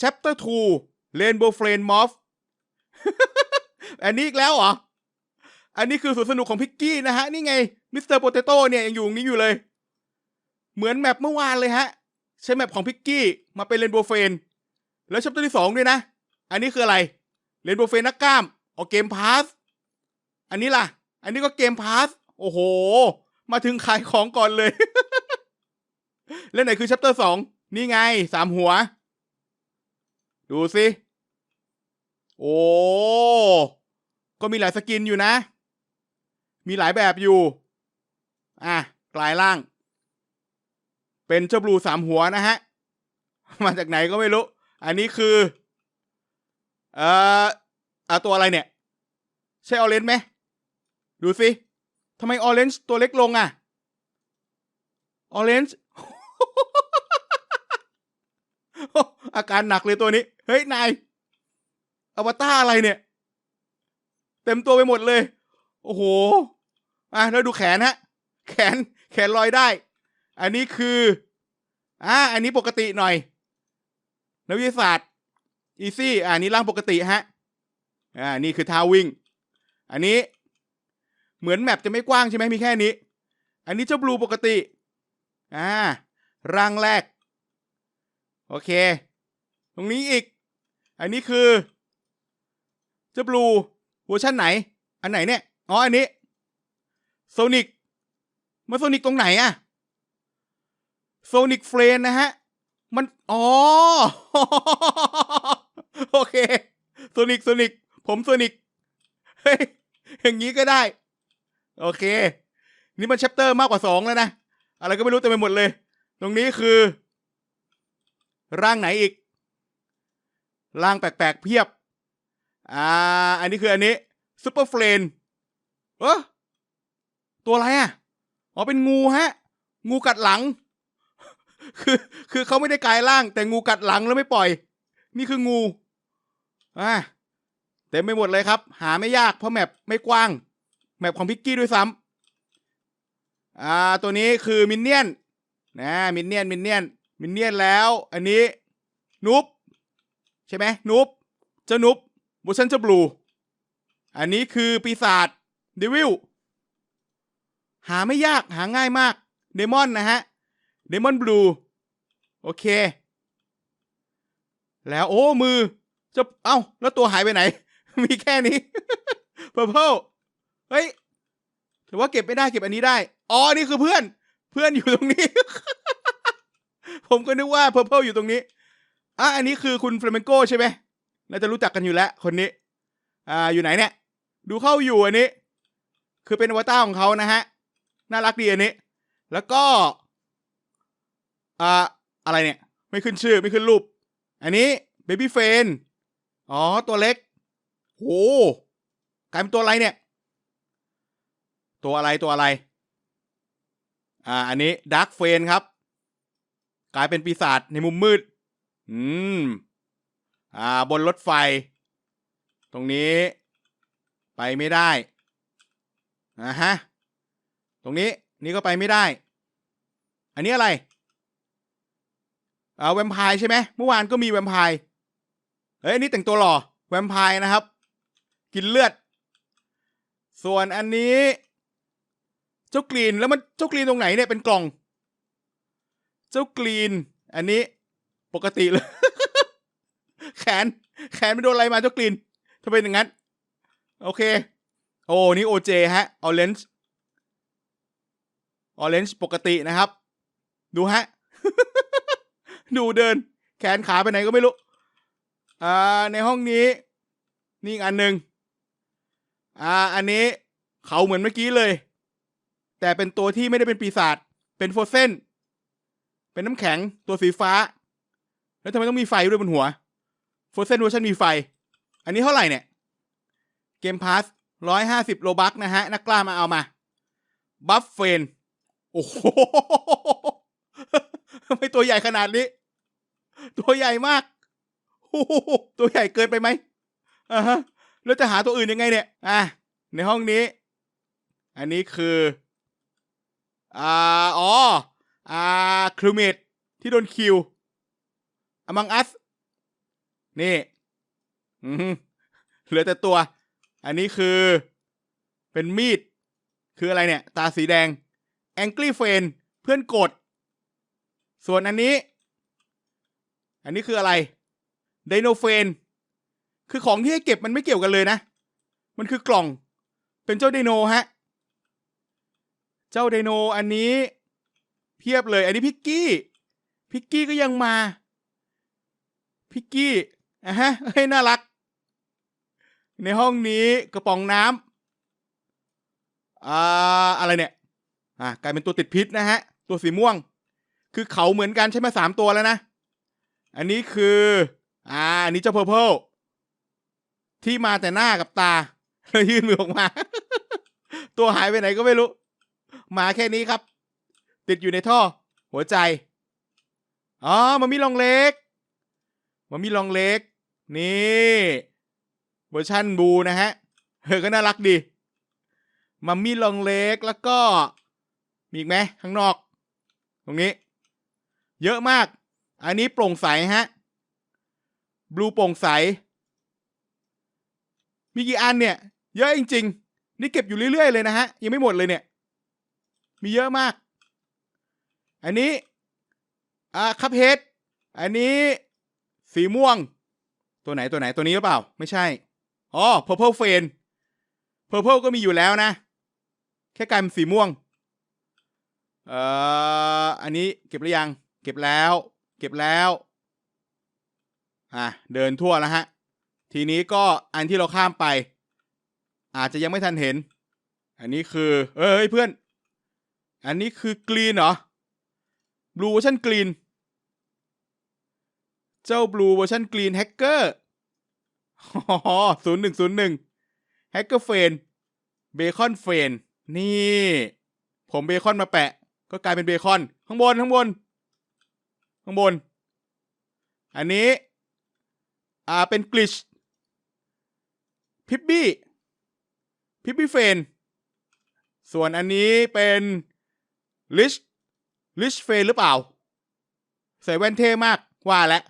chapter 2 rainbow flame moth อันนี้อีกแล้วเหรอ อันนี้คือสวนสนุกของพิกกี้นะฮะ นี่ไงมิสเตอร์โปเตโต้เนี่ยยังอยู่ตรงนี้อยู่เลย เหมือนแมปเมื่อวานเลยฮะ ใช้แมปของพิกกี้มาเป็นเรนโบว์เฟน แล้วชัปเตอร์ที่สองด้วยนะ อันนี้คืออะไรเรนโบว์เฟนนักกล้ามเอาเกมพาส อันนี้ล่ะ อันนี้ก็เกมพาส โอ้โห มาถึงขายของก่อนเลย แล้วไหนคือชัปเตอร์สองนี่ไงสามหัว ดูสิ โอ้ ก็มีหลายสกินอยู่นะ มีหลายแบบอยู่ อะ กลายร่าง เป็นเจ้าบลูสามหัวนะฮะ มาจากไหนก็ไม่รู้ อันนี้คือ เอ่ออะตัวอะไรเนี่ย ใช่ออเรนจ์ไหม ดูสิทำไมออเรนจ์ตัวเล็กลงอะ ออเรนจ์อาการหนักเลยตัวนี้ เฮ้ย นาย อวตารอะไรเนี่ย เต็มตัวไปหมดเลย โอ้โห อะแล้วดูแขนฮะ แขน แขนลอยได้ อันนี้คือ อ่าอันนี้ปกติหน่อย นักวิทยาศาสตร์ อีซี่ อ่านี่ร่างปกติฮะ อ่า นี่คือท่าวิ่ง อันนี้ เหมือนแมปจะไม่กว้างใช่ไหมมีแค่นี้ อันนี้เจ้าบลูปกติ อ่า ร่างแรก โอเค ตรงนี้อีก อันนี้คือเจ้บลูเวอร์ชันไหน อันไหนเนี่ย อ๋อ อันนี้โซนิกมาโซนิกตรงไหนอะโซนิกเฟรนนะฮะ มัน อ๋อ โอเคโซนิกโซนิกผมโซนิกเฮ้ย อย่างนี้ก็ได้ โอเค นี่มันแชปเตอร์มากกว่าสองแล้วนะ อะไรก็ไม่รู้เต็มไปหมดเลย ตรงนี้คือ ร่างไหนอีก ร่างแปลกๆเพียบ อ่า อันนี้คืออันนี้ซูเปอร์เฟรนเออตัวอะไรอะ อ๋อ เป็นงูฮะ งูกัดหลัง คือ คือเขาไม่ได้กลายร่าง แต่งูกัดหลังแล้วไม่ปล่อย นี่คืองู อ่าเต็มไปหมดเลยครับ หาไม่ยากเพราะแมปไม่กว้าง แมปของพิกกี้ด้วยซ้ำอ่า ตัวนี้คือมินเนี่ยน นะ มินเนี่ยน มินเนี่ยน มินเนี่ยนแล้ว อันนี้นุบ ใช่ไหมนุบเจ้านุบเวอร์ชันจ้าบลูอันนี้คือปีศาจเดวิลหาไม่ยากหาง่ายมากเดมอนนะฮะเดมอนบลูโอเค แล้วโอ้มือจะเอ้า แล้วตัวหายไปไหน มีแค่นี้เพอร์เพลเฮ้ยถือว่าเก็บไม่ได้เก็บอันนี้ได้ อ๋อ นี่คือเพื่อน เพื่อนอยู่ตรงนี้ ผมก็นึกว่าเพอร์เพลอยู่ตรงนี้ อะอันนี้คือคุณเฟลเมนโกใช่ไหมน่าจะรู้จักกันอยู่แล้วคนนี้ อ่าอยู่ไหนเนี่ย ดูเข้าอยู่อันนี้ คือเป็นอวตารของเขานะฮะ น่ารักดีอันนี้ แล้วก็อ่าอะไรเนี่ย ไม่ขึ้นชื่อไม่ขึ้นรูป อันนี้เบบี้เฟนอ๋อ ตัวเล็กโหกลายเป็นตัวอะไรเนี่ย ตัวอะไรตัวอะไร อ่า อันนี้ดาร์กเฟนครับ กลายเป็นปีศาจในมุมมืด อืม อ่า บนรถไฟ ตรงนี้ ไปไม่ได้อ่าฮะ ตรงนี้ นี่ก็ไปไม่ได้ อันนี้อะไร อ่า แวมไพร์ใช่ไหม เมื่อวานก็มีแวมไพร์ เฮ้ยนนี้แต่งตัวหล่อ แวมไพร์นะครับ กินเลือด ส่วนอันนี้ เจ้ากรีน แล้วมัน เจ้ากรีนตรงไหนเนี่ย เป็นกล่อง เจ้ากรีน อันนี้ ปกติเลย แขน แขนไม่โดนอะไรมาเจ้ากรีนถ้าเป็นอย่างนั้น โอเค โอ้นี่โอเจฮะออเรนจ์ออเรนจ์ปกตินะครับ ดูฮะ ดูเดิน แขนขาไปไหนก็ไม่รู้ อ่า ในห้องนี้ นี่อีกอันหนึ่งอ่า อันนี้เขาเหมือนเมื่อกี้เลย แต่เป็นตัวที่ไม่ได้เป็นปีศาจ เป็นโฟเซนเป็นน้ำแข็งตัวสีฟ้า แล้วทำไมต้องมีไฟด้วยบนหัวโฟเซนเวอร์ชันมีไฟ อันนี้เท่าไหร่เนี่ย เกมพาสร้อยห้าสิบโลบักนะฮะ นักกล้ามาเอามา บัฟเฟน โอ้โหทำไมตัวใหญ่ขนาดนี้ ตัวใหญ่มากโอ้โหตัวใหญ่เกินไปไหมอ่าฮะ แล้วจะหาตัวอื่นยังไงเนี่ย อะ ในห้องนี้ อันนี้คือ อ่า อ๋อ อ่าครูเมดที่โดนคิว Among Us นี่เหลือแต่ตัว อันนี้คือเป็นมีด คืออะไรเนี่ย ตาสีแดงแองกี้เฟนเพื่อนกด ส่วนอันนี้ อันนี้คืออะไรไดโนเฟนคือของที่ให้เก็บมันไม่เกี่ยวกันเลยนะ มันคือกล่อง เป็นเจ้าไดโนฮะ เจ้าไดโนอันนี้ เพียบเลย อันนี้พิกกี้ พิกกี้ก็ยังมา พิกกี้อะฮะเฮ้ยน่ารัก ในห้องนี้กระป๋องน้ำอ่าอะไรเนี่ยอ่ากลายเป็นตัวติดพิษนะฮะ ตัวสีม่วง คือเขาเหมือนกันใช่ไหมสามตัวแล้วนะ อันนี้คือ อ่า อันนี้เจ้าเพอร์เพลที่มาแต่หน้ากับตาแล้วยื่นมือออกมา ตัวหายไปไหนก็ไม่รู้ มาแค่นี้ครับ ติดอยู่ในท่อ หัวใจ อ๋อ มันมีรองเล็ก มันมีรองเล็ก นี่เวอร์ชันบูนะฮะเออก็น่ารักดีมันมีรองเล็กแล้วก็มีอีกไหมข้างนอก ตรงนี้ เยอะมาก อันนี้โปร่งใสฮะบลูโปร่งใส มีกี่อันเนี่ย เยอะจริงๆ นี่เก็บอยู่เรื่อยๆเลยนะฮะ ยังไม่หมดเลยเนี่ย มีเยอะมาก อันนี้ อ่าคัพเฮดอันนี้ สีม่วง ตัวไหนตัวไหนตัวนี้หรือเปล่า ไม่ใช่ อ๋อ purple f a n purple ก็มีอยู่แล้วนะ แค่กลายเป็นสีม่วง เอ่อ อันนี้เก็บหรือยัง เก็บแล้ว เก็บแล้ว อะ เดินทั่วแล้วฮะ ทีนี้ก็อันที่เราข้ามไป อาจจะยังไม่ทันเห็น อันนี้คือ เอ้ยเพื่อน อันนี้คือกรีนเหรอบลูวอร์ชันกรีน เจ้าบลูเวอร์ชันกรีนแฮกเกอร์อ๋อศูนย์หนึ่งศูนย์หนึ่งแฮกเกอร์เฟนเบคอนเฟนนี่ ผมเบคอนมาแปะ ก็กลายเป็นเบคอน ข้างบนข้างบน ข้างบน อันนี้ อ่าเป็นกลิชพิบบี้พิบบี้เฟนส่วนอันนี้เป็นลิชลิชเฟนหรือเปล่า ใส่แว่นเท่มากว่าแล้ว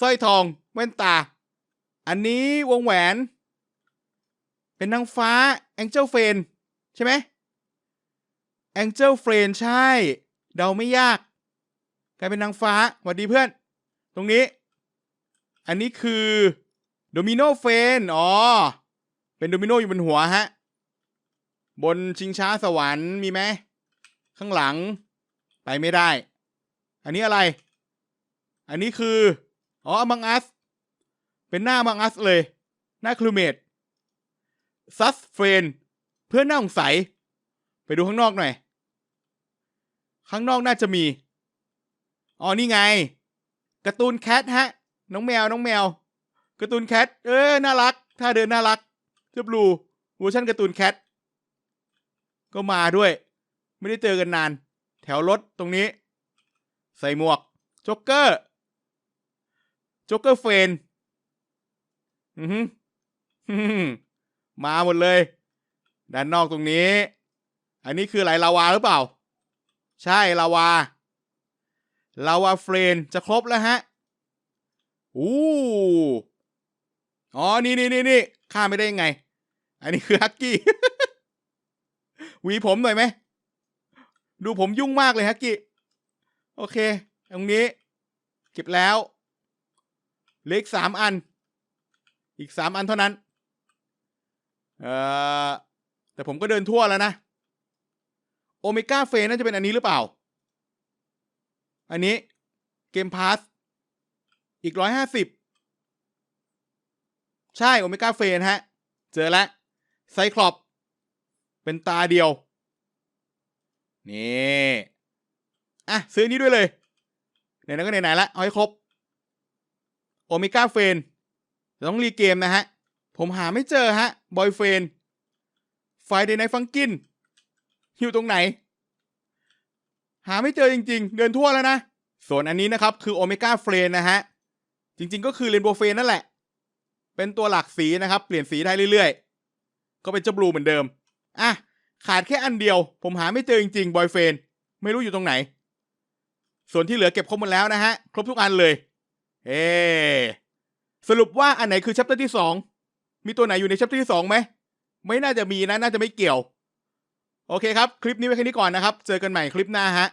สร้อยทองแว่นตา อันนี้วงแหวน เป็นนางฟ้าแองเจิลเฟนใช่ไหมแองเจิลเฟนใช่ เดาไม่ยาก กลายเป็นนางฟ้าสวัสดีเพื่อน ตรงนี้ อันนี้คือโดมิโนเฟนอ๋อ เป็นโดมิโนอยู่บนหัวฮะ บนชิงช้าสวรรค์มีไหม ข้างหลัง ไปไม่ได้ อันนี้อะไร อันนี้คือ อ๋อมังอัส เป็นหน้ามังอัสเลย หน้าคลูเมดซัสเฟรนเพื่อนหน้าสงสัย ไปดูข้างนอกหน่อย ข้างนอกน่าจะมี อ๋อ นี่ไงการ์ตูนแคทฮะ น้องแมว น้องแมวการ์ตูนแคท เออ น่ารัก ถ้าเดินน่ารักเทียบลูเวอร์ชันการ์ตูนแคท ก็มาด้วย ไม่ได้เจอกันนาน แถวรถตรงนี้ ใส่หมวกโจ๊กเกอร์ จ๊กเกอร์เฟนอือหือหือมาหมดเลย ด้านนอกตรงนี้ อันนี้คือไรลลาวาหรือเปล่า ใช่ลาวาลาวาเฟรนจะครบแล้วฮะอู้อ๋อ นี่นี่นี่นี่ข้าไม่ได้ยังไง อันนี้คือฮักกี้หวีผมหน่อยไหม ดูผมยุ่งมากเลยฮักกี้ โอเค ตรงนี้ เก็บแล้ว เหลืออีกสามอัน อีกสามอันเท่านั้น เอ่อ แต่ผมก็เดินทั่วแล้วนะ โอเมก้าเฟนน่าจะเป็นอันนี้หรือเปล่า อันนี้เกมพาสอีกร้อยห้าสิบใช่โอเมก้าเฟนฮะ เจอแล้วไซคลอป เป็นตาเดียว นี่ อะ ซื้อนี้ด้วยเลย ไหนๆก็ไหนๆละเอาให้ครบ โอเมก้าเฟนต้องรีเกมนะฮะ ผมหาไม่เจอฮะ บอยเฟนไฟเดนไนฟังกิน อยู่ตรงไหน หาไม่เจอจริง ๆ เดินทั่วแล้วนะ ส่วนอันนี้นะครับ คือโอเมก้าเฟนนะฮะ จริง ๆ ก็คือเรนโบว์เฟนนั่นแหละ เป็นตัวหลักสีนะครับ เปลี่ยนสีได้เรื่อยๆ ก็เป็นเจ้าบลูเหมือนเดิม อะ ขาดแค่อันเดียว ผมหาไม่เจอจริงๆ บอยเฟนไม่รู้อยู่ตรงไหน ส่วนที่เหลือเก็บครบหมดแล้วนะฮะ ครบทุกอันเลย เอ สรุปว่าอันไหนคือชัปเตอร์ที่สอง มีตัวไหนอยู่ในชัปเตอร์ที่สองไหม ไม่น่าจะมีนะ น่าจะไม่เกี่ยว โอเคครับ คลิปนี้ไว้แค่นี้ก่อนนะครับ เจอกันใหม่คลิปหน้าฮะ